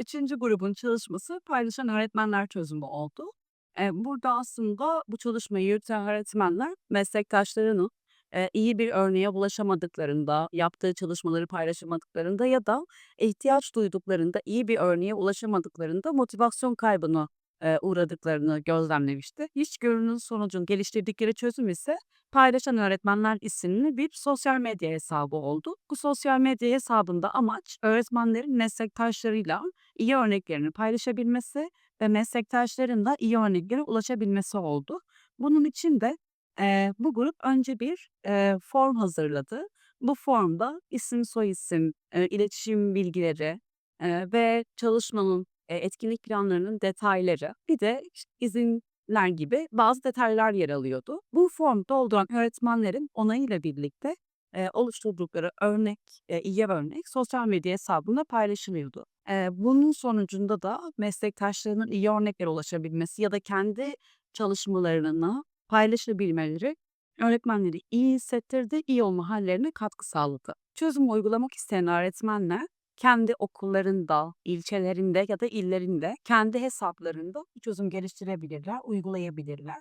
3. grubun çalışması paylaşan öğretmenler çözümü oldu. Burada aslında bu çalışmayı yürüten öğretmenler meslektaşlarının, iyi bir örneğe ulaşamadıklarında, yaptığı çalışmaları paylaşamadıklarında ya da ihtiyaç duyduklarında iyi bir örneğe ulaşamadıklarında motivasyon kaybına, uğradıklarını gözlemlemişti. İçgörünün sonucunda geliştirdikleri çözüm ise Paylaşan Öğretmenler isimli bir sosyal medya hesabı oldu. Bu sosyal medya hesabında amaç öğretmenlerin meslektaşlarıyla iyi örneklerini paylaşabilmesi ve meslektaşların da iyi örneklere ulaşabilmesi oldu. Bunun için de eee, bu grup önce bir eee, form hazırladı. Bu formda isim, soyisim, eee, iletişim bilgileri eee, ve çalışmanın, eee, etkinlik planlarının detayları, bir de işte izinler gibi bazı detaylar yer alıyordu. Bu formu dolduran öğretmenlerin onayıyla birlikte eee, oluşturdukları örnek, eee, iyi örnek sosyal medya hesabında paylaşılıyordu. Eee, bunun sonucunda da meslektaşlarının iyi örneklere ulaşabilmesi ya da kendi çalışmalarını paylaşabilmeleri öğretmenleri iyi hissettirdi, iyi olma hallerine katkı sağladı. Çözümü uygulamak isteyen öğretmenler kendi okullarında, ilçelerinde ya da illerinde kendi hesaplarında bu çözüm geliştirebilirler, uygulayabilirler.